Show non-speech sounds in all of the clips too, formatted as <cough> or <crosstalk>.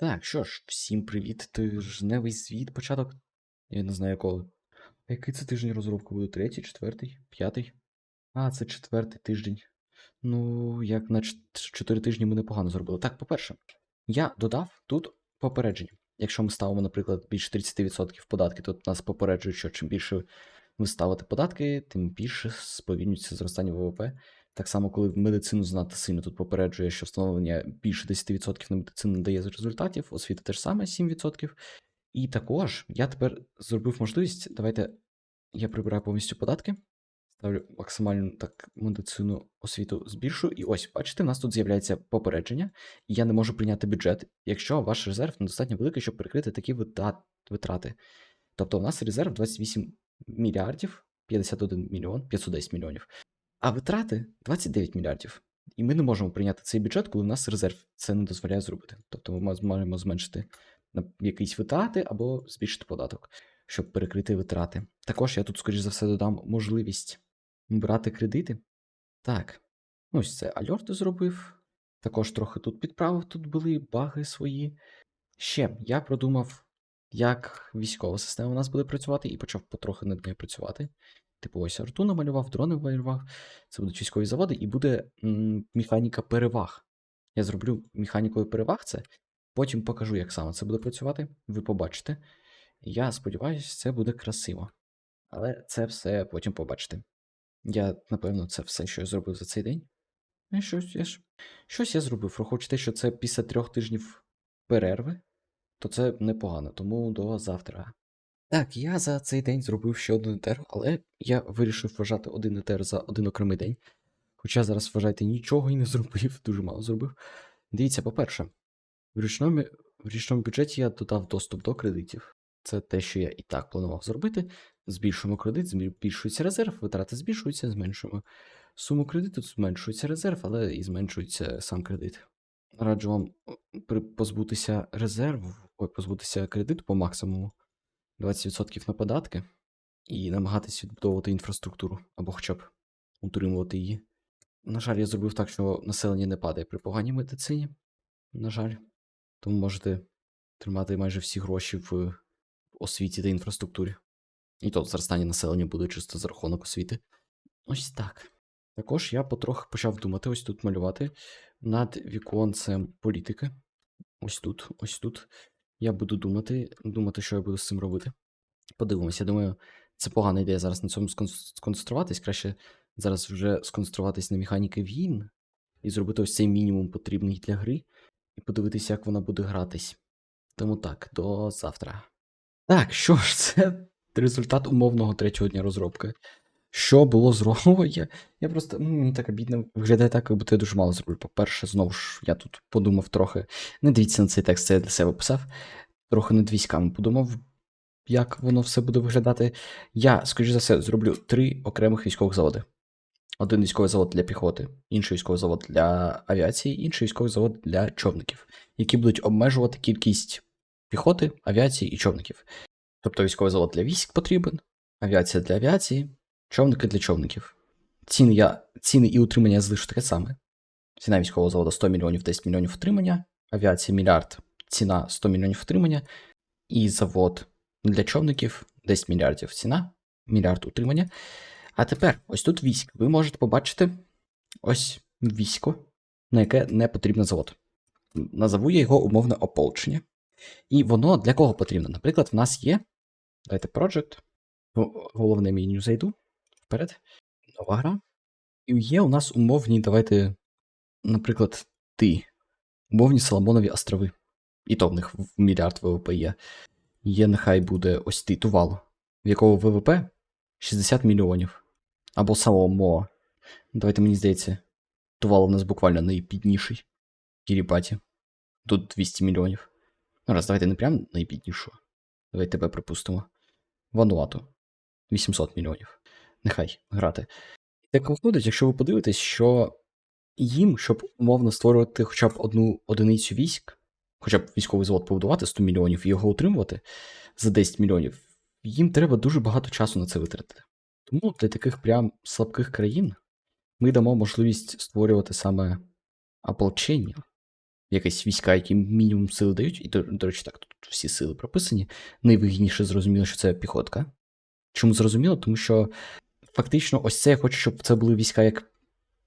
Так, що ж, всім привіт. Тижневий світ, початок. Я не знаю коли. Який це тиждень розробки буде? Третій, четвертий, п'ятий? А, це четвертий тиждень. Ну, як на чотири тижні ми непогано зробили. Так, по-перше, я додав тут попередження. Якщо ми ставимо, наприклад, більше 30% податки, то нас попереджують, що чим більше ви ставите податки, тим більше сповільнюється зростання ВВП. Так само, коли в медицину знати сильно тут попереджує, що встановлення більше 10% на медицину не дає результатів, освіта теж саме 7%. І також я тепер зробив можливість. Давайте я прибираю повністю податки, ставлю максимальну так медицину освіту збільшую. І ось, бачите, в нас тут з'являється попередження, і я не можу прийняти бюджет, якщо ваш резерв недостатньо великий, щоб перекрити такі витрати. Тобто у нас резерв 28 мільярдів 51 мільйон 510 мільйонів. А витрати 29 мільярдів. І ми не можемо прийняти цей бюджет, коли у нас резерв це не дозволяє зробити. Тобто ми можемо зменшити якісь витрати або збільшити податок, щоб перекрити витрати. Також я тут, скоріш за все, додам можливість брати кредити. Так, ось це альорти зробив. Також трохи тут підправив, тут були баги свої. Ще я продумав, як військова система у нас буде працювати, і почав потрохи над нею працювати. Типу, ось арту намалював, дрони намалював. Це будуть військові заводи, і буде м, механіка переваг. Я зроблю механікою переваг це. Потім покажу, як саме це буде працювати. Ви побачите. Я сподіваюся, це буде красиво. Але це все потім побачите. Я, напевно, це все, що я зробив за цей день. І щось я ж. Щось я зробив. Враховуючи те, що це після трьох тижнів перерви, то це непогано, тому до завтра. Так, я за цей день зробив ще один етер, але я вирішив вважати один етер за один окремий день. Хоча зараз, вважайте, нічого і не <laughs> зробив, дуже мало зробив. Дивіться, по-перше, в річному, в річному бюджеті я додав доступ до кредитів. Це те, що я і так планував зробити. Збільшуємо кредит, збільшується резерв, витрати збільшуються, зменшуємо суму кредиту, зменшується резерв, але і зменшується сам кредит. Раджу вам позбутися резерву, ой, позбутися кредиту по максимуму. 20% на податки і намагатись відбудовувати інфраструктуру або хоча б утримувати її. На жаль, я зробив так, що населення не падає при поганій медицині. На жаль, тому можете тримати майже всі гроші в освіті та інфраструктурі. І то зростання населення буде чисто за рахунок освіти. Ось так. Також я потрохи почав думати, ось тут малювати над віконцем політики. Ось тут, ось тут. Я буду думати, думати, що я буду з цим робити. Подивимося, я думаю, це погана ідея зараз на цьому сконцентруватись. Краще зараз вже сконцентруватись на механіки війн і зробити ось цей мінімум потрібний для гри, і подивитися, як вона буде гратись. Тому так, до завтра. Так, що ж, <laughs> це результат умовного третього дня розробки. Що було зроблено? Я, я просто ну, мені так обідно виглядає так, як будто я дуже мало зроблю. По-перше, знову ж я тут подумав трохи. Не дивіться на цей текст, це я для себе писав. Трохи над військами подумав, як воно все буде виглядати. Я, скоріш за все, зроблю три окремих військових заводи. Один військовий завод для піхоти, інший військовий завод для авіації, інший військовий завод для човників, які будуть обмежувати кількість піхоти, авіації і човників. Тобто військовий завод для військ потрібен, авіація для авіації, човники для човників. Ціни, я, ціни і утримання я таке саме. Ціна військового заводу 100 мільйонів 10 мільйонів утримання, авіація мільярд, ціна 100 мільйонів утримання, і завод для човників 10 мільярдів ціна, мільярд утримання. А тепер, ось тут військ. Ви можете побачити ось військо, на яке не потрібен завод. Назову я його умовне ополчення. І воно для кого потрібно? Наприклад, в нас є. Давайте Project. Головне меню зайду. Вперед. Нова гра. І є у нас умовні, давайте, наприклад, ти. Умовні Соломонові острови. І то в них в мільярд ВВП є. Є, нехай буде ось ти Тувал, в якого ВВП 60 мільйонів. Або Саломо. Давайте мені здається, Тувал у нас буквально найбідніший. Кірібаті. Тут 200 мільйонів. Ну, раз, давайте не прям найбіднішого. Давайте тебе припустимо. Вануату. 800 мільйонів. Нехай грати. Так виходить, якщо ви подивитесь, що їм, щоб умовно створювати хоча б одну одиницю військ, хоча б військовий завод побудувати 100 мільйонів і його утримувати за 10 мільйонів, їм треба дуже багато часу на це витратити. Тому для таких прям слабких країн ми дамо можливість створювати саме ополчення. якісь війська, які мінімум сили дають, і до, до речі, так, тут всі сили прописані. Найвигідніше зрозуміло, що це піхотка. Чому зрозуміло? Тому що фактично, ось це я хочу, щоб це були війська як,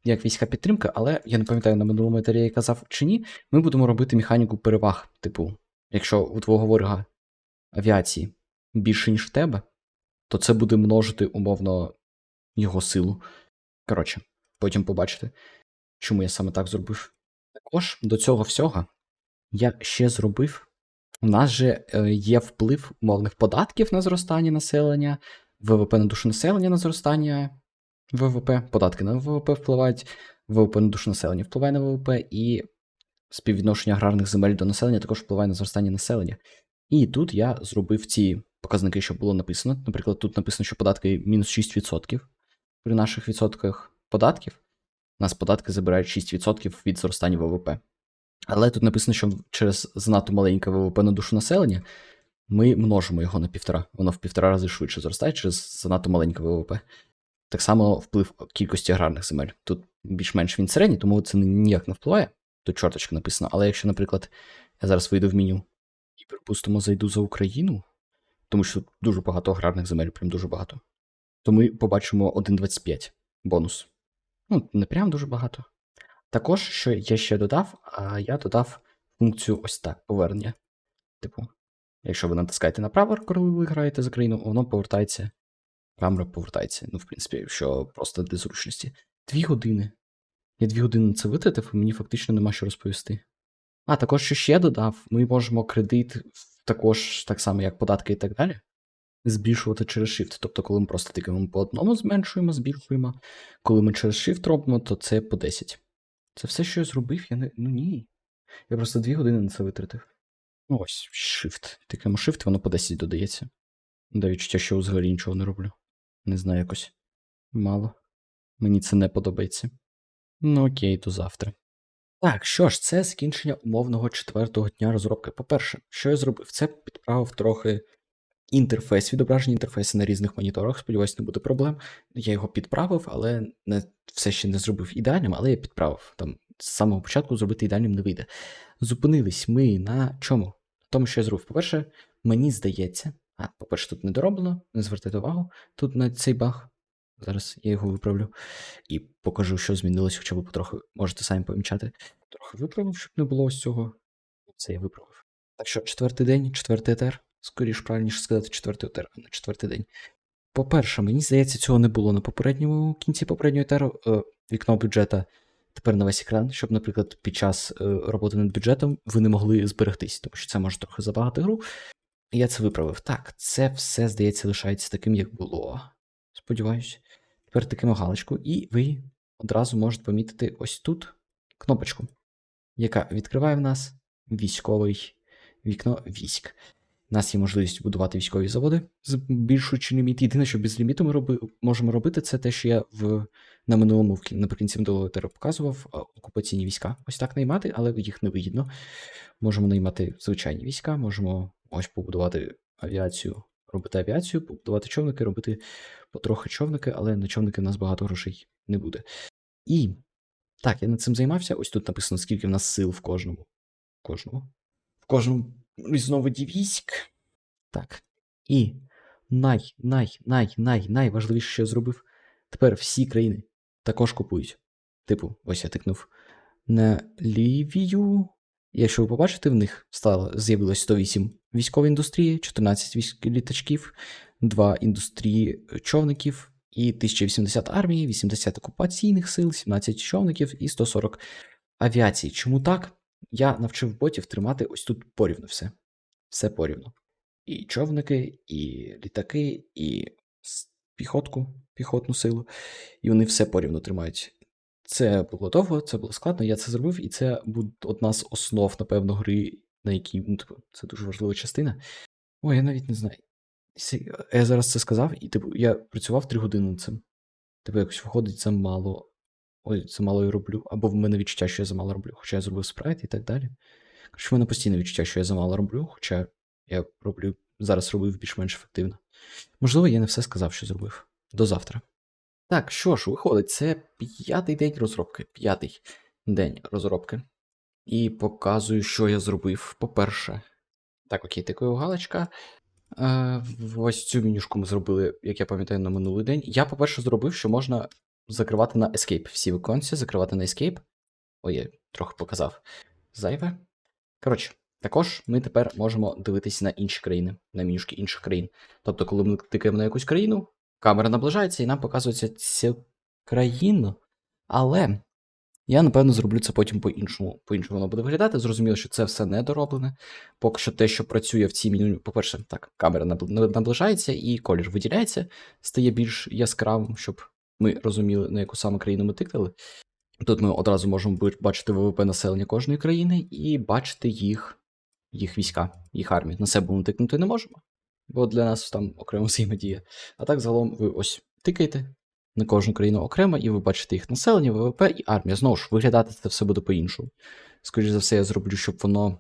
як війська підтримки, але я не пам'ятаю на минулому етері я казав чи ні. Ми будемо робити механіку переваг. Типу, якщо у твого ворога авіації більше, ніж в тебе, то це буде множити умовно його силу. Коротше, потім побачите, чому я саме так зробив. Також до цього всього я ще зробив. У нас же е, є вплив умовних податків на зростання населення, ВВП на душу населення на зростання ВВП, податки на ВВП впливають, ВВП на душу населення впливає на ВВП, і співвідношення аграрних земель до населення також впливає на зростання населення. І тут я зробив ці показники, що було написано. Наприклад, тут написано, що податки мінус 6%. При наших відсотках податків у нас податки забирають 6% від зростання ВВП. Але тут написано, що через занадто маленьке ВВП на душу населення ми множимо його на півтора. Воно в півтора рази швидше зростає через занадто маленьке ВВП. Так само вплив кількості аграрних земель. Тут більш-менш він середній, тому це ніяк не впливає. Тут чорточка написано. Але якщо, наприклад, я зараз вийду в меню і, припустимо, зайду за Україну, тому що тут дуже багато аграрних земель, прям дуже багато, то ми побачимо 1,25 бонус. Ну, не прям дуже багато. Також, що я ще додав, я додав функцію ось так повернення. Типу, якщо ви натискаєте на направо, коли ви граєте за країну, воно повертається. Камера повертається. Ну, в принципі, що просто для зручності. Дві години. Я дві години на це витратив, і мені фактично нема що розповісти. А, також що ще додав, ми можемо кредит також, так само, як податки і так далі, збільшувати через Shift. Тобто, коли ми просто тикаємо по одному, зменшуємо, збільшуємо. Коли ми через Shift робимо, то це по 10. Це все, що я зробив, я не. Ну ні. Я просто дві години на це витратив. Ну ось, Shift. Тикаємо Shift, воно по 10 додається. Да відчуття, що взагалі нічого не роблю. Не знаю якось. Мало. Мені це не подобається. Ну окей, до завтра. Так, що ж, це закінчення умовного четвертого дня розробки. По-перше, що я зробив? Це підправив трохи інтерфейс, відображення інтерфейсу на різних моніторах. Сподіваюсь, не буде проблем. Я його підправив, але не, все ще не зробив ідеальним, але я підправив. Там з самого початку зробити ідеальним не вийде. Зупинились ми на чому? Тому, що я зробив. По-перше, мені здається, а, по-перше, тут не дороблено, не звертайте увагу. Тут на цей баг. Зараз я його виправлю і покажу, що змінилось, хоча ви потрохи можете самі помічати. Трохи виправив, щоб не було ось цього. Це я виправив. Так що, четвертий день, четвертий етер. Скоріш правильніше сказати, четвертий етер, а не четвертий день. По-перше, мені здається, цього не було на попередньому кінці попереднього етеру. Е, вікно бюджета тепер на весь екран, щоб, наприклад, під час е, роботи над бюджетом ви не могли зберегтись, тому що це може трохи забагати гру. Я це виправив. Так, це все, здається, лишається таким, як було. Сподіваюсь. Тепер тикаємо галочку, і ви одразу можете помітити ось тут кнопочку, яка відкриває в нас військовий вікно військ. У нас є можливість будувати військові заводи, збільшуючи ліміт. Єдине, що без ліміту ми роби, можемо робити, це те, що я в, на минулому наприкінці минулого етера показував окупаційні війська. Ось так наймати, але їх не вигідно. Можемо наймати звичайні війська, можемо ось побудувати авіацію, робити авіацію, побудувати човники, робити потрохи човники, але на човники в нас багато грошей не буде. І так, я над цим займався. Ось тут написано, скільки в нас сил в кожному. Кожному. В кожному різновиді військ. Так. І най, най, най, най, найважливіше, що я зробив. Тепер всі країни також купують. Типу, ось я тикнув на Лівію. Якщо ви побачите, в них стало з'явилось 108 військової індустрії, 14 військ літачків, 2 індустрії човників і 1080 армії, 80 окупаційних сил, 17 човників і 140 авіації. Чому так? Я навчив ботів тримати ось тут порівну все. Все порівну. І човники, і літаки, і піхотку, піхотну силу. І вони все порівну тримають. Це було довго, це було складно, я це зробив, і це буде одна з основ, напевно, гри, на якій ну, типу, це дуже важлива частина. Ой, я навіть не знаю. Я зараз це сказав, і типу, я працював три години над цим. Типу, якось виходить замало. Ой, замало я роблю. Або в мене відчуття, що я замало роблю, хоча я зробив спрайт і так далі. Коротше, в мене постійне відчуття, що я замало роблю, хоча я роблю зараз робив більш-менш ефективно. Можливо, я не все сказав, що зробив. До завтра. Так, що ж, виходить, це п'ятий день розробки. П'ятий день розробки. і показую, що я зробив. По-перше, так, окей, тикаю галочка. Е, ось цю менюшку ми зробили, як я пам'ятаю, на минулий день. Я, по-перше, зробив, що можна закривати на Escape. Всі виконці закривати на Escape. Ой, я трохи показав. Зайве. Коротше, також ми тепер можемо дивитися на інші країни, на менюшки інших країн. Тобто, коли ми тикаємо на якусь країну, камера наближається і нам показується цю країну. Але я, напевно, зроблю це потім по-іншому. По-іншому воно буде виглядати. Зрозуміло, що це все недороблене. Поки що те, що працює в цій меню, по-перше, так, камера наближається і колір виділяється, стає більш яскравим, щоб ми розуміли, на яку саме країну ми тикали. Тут ми одразу можемо бачити ВВП населення кожної країни і бачити їх, їх війська, їх армію. На себе ми тикнути не можемо, бо для нас там окремо <laughs> взаємодія. А так, загалом, ви ось тикаєте на кожну країну окремо, і ви бачите їх населення, ВВП і армія. Знову ж, виглядати це все буде по-іншому. Скоріше за все, я зроблю, щоб воно.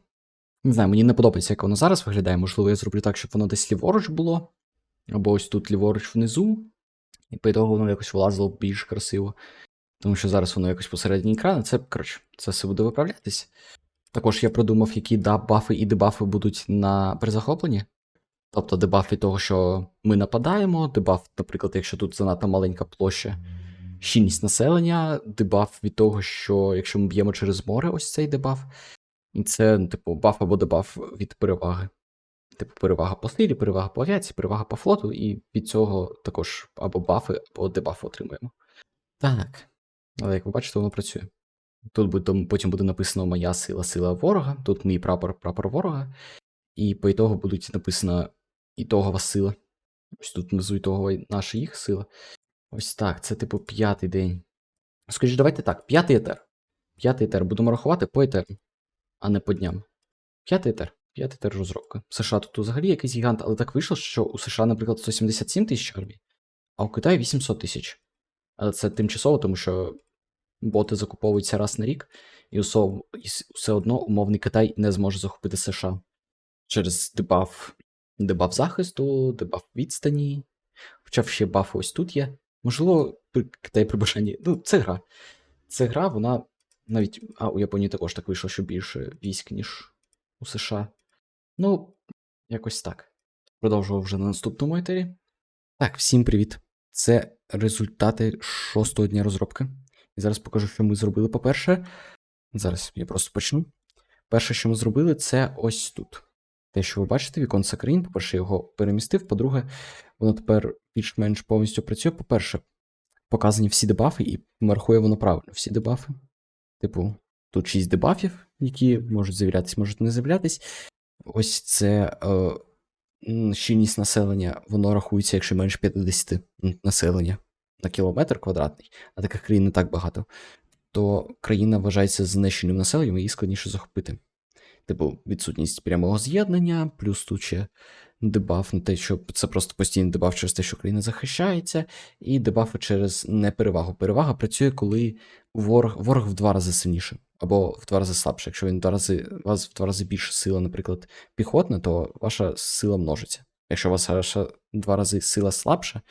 Не знаю, мені не подобається, як воно зараз виглядає. Можливо, я зроблю так, щоб воно десь ліворуч було. Або ось тут ліворуч внизу. І по ітогу воно якось вилазило більш красиво. Тому що зараз воно якось посередині екрану. Це, коротше, це все буде виправлятись. Також я продумав, які да, і дебафи будуть на перезахопленні. Тобто дебаф від того, що ми нападаємо, дебаф, наприклад, якщо тут занадто маленька площа, щільність населення, дебаф від того, що якщо ми б'ємо через море, ось цей дебаф. І це, ну, типу, баф або дебаф від переваги. Типу, перевага по силі, перевага по авіації, перевага по флоту, і від цього також або бафи, або дебафи отримуємо. Так. Але як ви бачите, воно працює. Тут потім буде написано моя сила, сила ворога, тут мій прапор, прапор ворога. І по ітогу будуть написано ітогова сила. Ось тут внизу ітогова наша їх сила. Ось так, це типу п'ятий день. Скажіть, давайте так, п'ятий етер. П'ятий етер будемо рахувати по етеру, а не по дням. П'ятий етер. П'ятий етер розробка. США тут взагалі якийсь гігант, але так вийшло, що у США, наприклад, 177 тисяч армій, а у Китаї 800 тисяч. Але це тимчасово, тому що боти закуповуються раз на рік, і все одно умовний Китай не зможе захопити США через дебаф, дебаф захисту, дебаф відстані. Хоча ще бафи ось тут є. Можливо, Китай при бажанні. Ну, це гра. Це гра, вона навіть. А у Японії також так вийшло, що більше військ, ніж у США. Ну, якось так. Продовжував вже на наступному етері. Так, всім привіт. Це результати шостого дня розробки. І зараз покажу, що ми зробили. По-перше, зараз я просто почну. Перше, що ми зробили, це ось тут. Те, що ви бачите, віконце країн, по-перше, його перемістив. По-друге, воно тепер більш-менш повністю працює. По-перше, показані всі дебафи, і рахує воно правильно. Всі дебафи. Типу, тут 6 дебафів, які можуть з'являтися, можуть не з'являтись. Ось це е, щільність населення, воно рахується, якщо менше 50 населення на кілометр квадратний, а таких країн не так багато, то країна вважається знищеним населенням, і її складніше захопити. Типу, відсутність прямого з'єднання, плюс тут ще дебаф на те, що це просто постійний дебаф через те, що країна захищається, і дебафи через неперевагу. Перевага працює, коли ворог, ворог в два рази сильніше, або в два рази слабше. Якщо він в два рази, у вас в два рази більше сила, наприклад, піхотна, то ваша сила множиться. Якщо у вас в два рази сила слабша,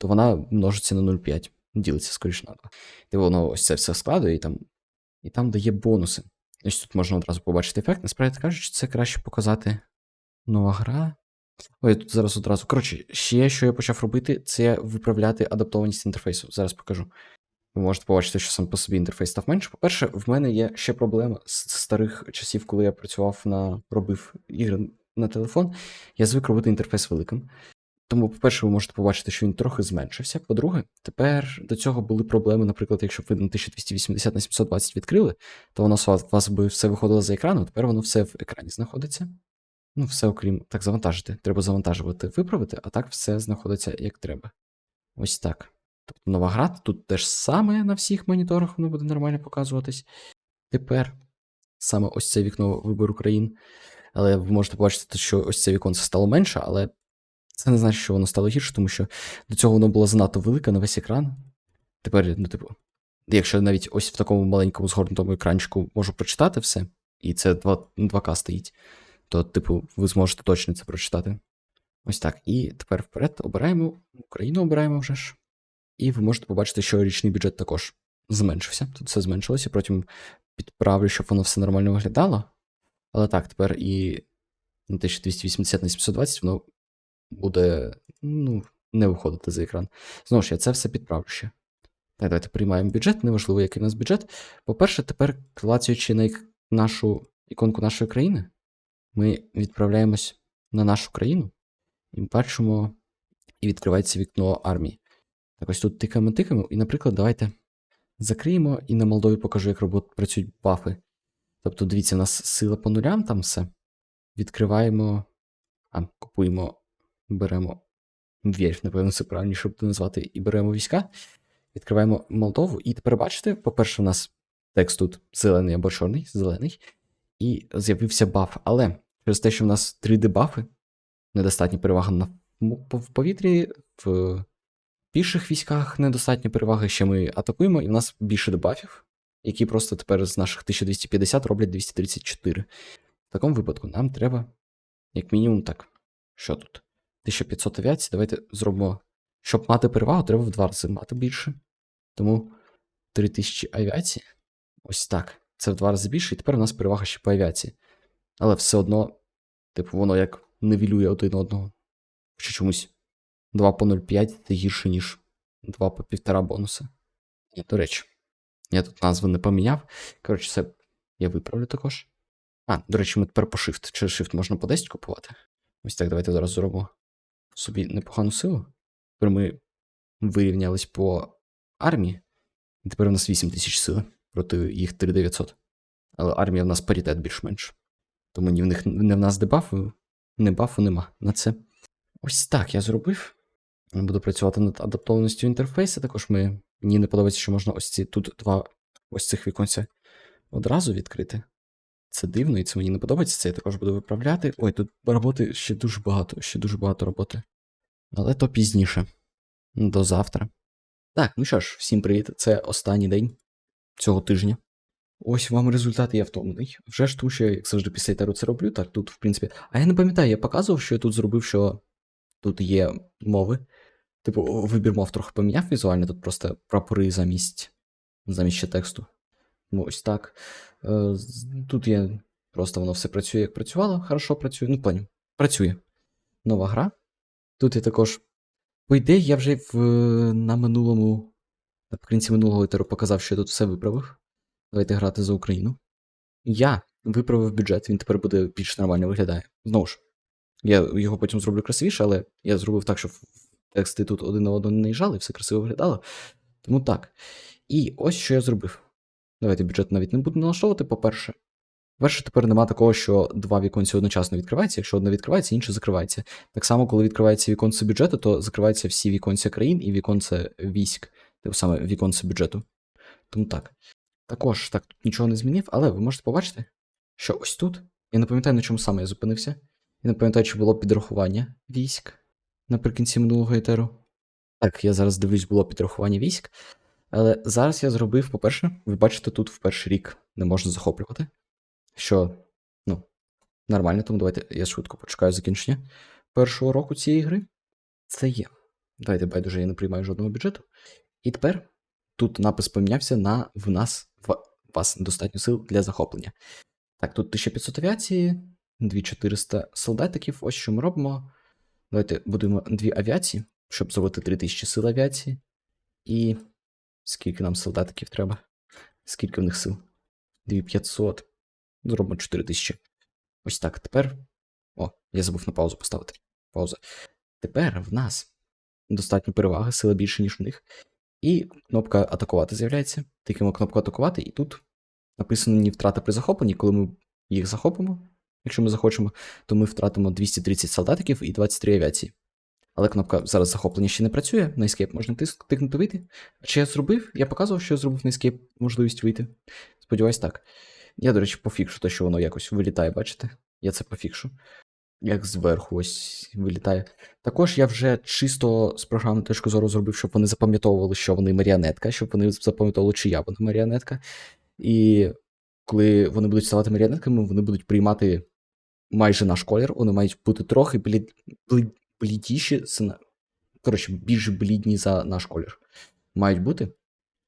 то вона множиться на 0,5, ділиться скоріше на 2. І воно ось це все складує і там, і там дає бонуси. Ось тут можна одразу побачити ефект. Насправді кажучи, це краще показати нова гра. Ой, тут зараз одразу. Коротше, ще що я почав робити, це виправляти адаптованість інтерфейсу. Зараз покажу. Ви можете побачити, що сам по собі інтерфейс став менше. По-перше, в мене є ще проблема з старих часів, коли я працював на робив ігри на телефон. Я звик робити інтерфейс великим. Тому, по-перше, ви можете побачити, що він трохи зменшився. По-друге, тепер до цього були проблеми, наприклад, якщо б ви на 1280 на 720 відкрили, то воно у вас би все виходило за екрану, тепер воно все в екрані знаходиться. Ну, все окрім так завантажити. Треба завантажувати, виправити, а так все знаходиться як треба. Ось так. Тобто нова гра, тут теж саме на всіх моніторах воно буде нормально показуватись. Тепер саме ось це вікно вибору країн. Але ви можете побачити, що ось це віконце стало менше, але це не значить, що воно стало гірше, тому що до цього воно було занадто велике на весь екран. Тепер, ну, типу, якщо навіть ось в такому маленькому згорнутому екранчику можу прочитати все, і це 2, 2К стоїть, то, типу, ви зможете точно це прочитати. Ось так. І тепер вперед обираємо, Україну обираємо вже ж. І ви можете побачити, що річний бюджет також зменшився. Тут все зменшилося протягом підправлю, щоб воно все нормально виглядало. Але так, тепер і на 1280 на 720 воно буде ну, не виходити за екран. Знову ж я це все підправлю ще. Так, давайте приймаємо бюджет, неважливо, який у нас бюджет. По-перше, тепер, клацаючи на нашу іконку нашої країни, ми відправляємось на нашу країну і бачимо, і відкривається вікно армії. Так ось тут тикаємо, тикаємо, і, наприклад, давайте закриємо і на Молдові покажу, як робот, працюють бафи. Тобто, дивіться, у нас сила по нулям, там все. Відкриваємо. А, купуємо, беремо. Вєрь, напевно, це правильніше буде назвати, і беремо війська. Відкриваємо Молдову, і тепер бачите, по-перше, у нас текст тут зелений або чорний, зелений, і з'явився баф. Але через те, що в нас 3D бафи, недостатня перевага на в повітрі, в піших військах недостатня перевага, ще ми атакуємо, і в нас більше дебафів, які просто тепер з наших 1250 роблять 234. В такому випадку нам треба, як мінімум, так. Що тут? 1500 авіацій, давайте зробимо. Щоб мати перевагу, треба в два рази мати більше. Тому 3000 авіації. Ось так. Це в два рази більше, і тепер у нас перевага ще по авіації. Але все одно, типу, воно як невілює один одного. Що чомусь 2 по 0,5 це гірше, ніж 2 по 1,5 бонуса. І, до речі, я тут назву не поміняв. Коротше, це я виправлю також. А, до речі, ми тепер по Shift. Через Shift можна по 10 купувати. Ось так, давайте зараз зробимо собі непогану силу. Тепер ми вирівнялись по армії. І тепер у нас 8 тисяч сили проти їх 3900. Але армія в нас паритет більш-менш. Тому ні в них не в нас дебафу, не бафу нема на це. Ось так я зробив. Буду працювати над адаптованістю інтерфейсу. Також ми, мені не подобається, що можна ось ці тут два ось цих віконця одразу відкрити. Це дивно, і це мені не подобається. Це я також буду виправляти. Ой, тут роботи ще дуже багато, ще дуже багато роботи. Але то пізніше. До завтра. Так, ну що ж, всім привіт. Це останній день цього тижня. Ось вам результат, я втомлений. Вже ж тому, що я, як завжди, після етеру це роблю, так тут, в принципі. А я не пам'ятаю, я показував, що я тут зробив, що тут є мови. Типу, вибір мов трохи поміняв візуально, тут просто прапори замість замість ще тексту. Ну, ось так. Е, Тут є просто воно все працює, як працювало, хорошо працює. Ну, плані, працює. Нова гра. Тут я також. По ідеї, я вже в, на минулому, наприкінці минулого етеру показав, що я тут все виправив. Давайте грати за Україну. Я виправив бюджет, він тепер буде більш нормально виглядає. Знову ж, я його потім зроблю красивіше, але я зробив так, щоб тексти тут один на один не наїжджали, все красиво виглядало. Тому так. І ось що я зробив. Давайте бюджет навіть не буду налаштовувати, по-перше. Перше, тепер нема такого, що два віконці одночасно відкриваються. Якщо одне відкривається, інше закривається. Так само, коли відкривається віконце бюджету, то закриваються всі віконця країн і віконце військ, типу саме віконце бюджету. Тому так. Також так тут нічого не змінив, але ви можете побачити, що ось тут. Я не пам'ятаю, на чому саме я зупинився. Я не пам'ятаю, чи було підрахування військ наприкінці минулого етеру. Так, я зараз дивлюсь, було підрахування військ. Але зараз я зробив, по-перше, ви бачите, тут в перший рік не можна захоплювати. Що, ну, нормально, тому давайте я швидко почекаю закінчення першого року цієї гри. Це є. Давайте байдуже, я не приймаю жодного бюджету. І тепер тут напис помінявся на в нас в вас недостатньо сил для захоплення. Так, тут 1500 авіації, 2400 солдатиків. Ось що ми робимо. Давайте будемо дві авіації, щоб зробити 3000 сил авіації. І скільки нам солдатиків треба? Скільки в них сил? 2500. Зробимо 4000. Ось так. Тепер. О, я забув на паузу поставити. Пауза. Тепер в нас достатньо переваги, сила більше, ніж в них. І кнопка атакувати з'являється. Тикаємо кнопку атакувати, і тут написано ні втрата при захопленні. Коли ми їх захопимо, якщо ми захочемо, то ми втратимо 230 солдатиків і 23 авіації. Але кнопка зараз захоплення ще не працює. На Escape можна тикнути вийти. А чи я зробив? Я показував, що я зробив на Escape можливість вийти. Сподіваюсь, так. Я, до речі, пофікшу те, що воно якось вилітає, бачите? Я це пофікшу. Як зверху ось вилітає. Також я вже чисто з програмної точки зору зробив, щоб вони запам'ятовували, що вони маріонетка, щоб вони запам'ятовували, чия вона маріонетка. І коли вони будуть ставати маріонетками, вони будуть приймати майже наш колір, вони мають бути трохи блід... блід... блідіші, коротше, більш блідні за наш колір. Мають бути.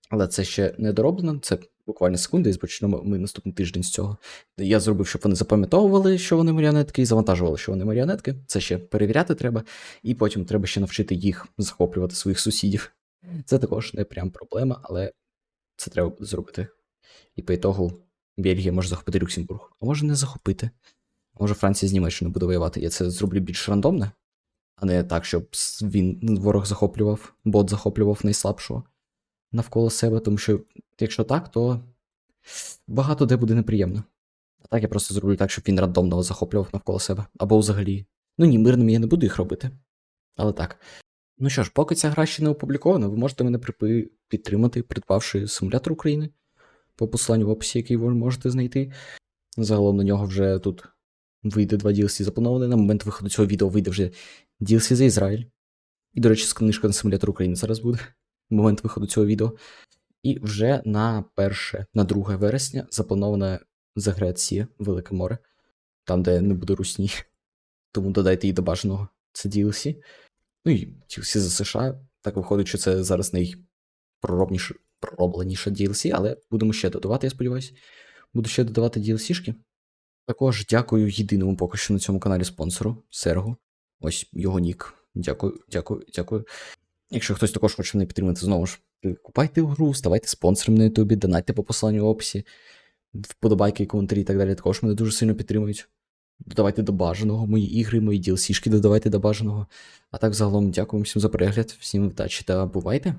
Але це ще не дороблено, це буквально секунди, і почнемо ми наступний тиждень з цього. Я зробив, щоб вони запам'ятовували, що вони маріонетки, і завантажували, що вони маріонетки. Це ще перевіряти треба, і потім треба ще навчити їх захоплювати своїх сусідів. Це також не прям проблема, але це треба зробити. І по ітогу Бельгія може захопити Люксембург, а може не захопити. Може Франція з Німеччиною буде воювати. Я це зроблю більш рандомне, а не так, щоб він ворог захоплював, бот захоплював найслабшого навколо себе, тому що якщо так, то багато де буде неприємно. А так я просто зроблю так, щоб він рандомно захоплював навколо себе. Або взагалі. Ну ні, мирним я не буду їх робити. Але так. Ну що ж, поки ця гра ще не опублікована, ви можете мене припи- підтримати, придбавши симулятор України по посиланню в описі, який ви можете знайти. Загалом на нього вже тут вийде два DLC заплановане. На момент виходу цього відео вийде вже DLC за Ізраїль. І, до речі, книжка на симулятор України зараз буде. Момент виходу цього відео. І вже на перше, на 2 вересня запланована Загреція, Велике море, там, де не буде русні. <laughs> Тому додайте її до бажаного. Це DLC. Ну і DLC за США. Так виходить, що це зараз найпроробніше, проробленіше DLC, але будемо ще додавати, я сподіваюся. Буду ще додавати DLC-шки. Також дякую єдиному поки що на цьому каналі спонсору Сергу. Ось його нік. Дякую, дякую, дякую. Якщо хтось також хоче мене підтримати, знову ж купайте гру, ставайте спонсором на Ютубі, донайте по посиланню в описі, вподобайки, коментарі і так далі також мене дуже сильно підтримують. Додавайте до бажаного мої ігри, мої DLC-шки додавайте до бажаного. А так загалом дякую всім за перегляд, всім вдачі та бувайте!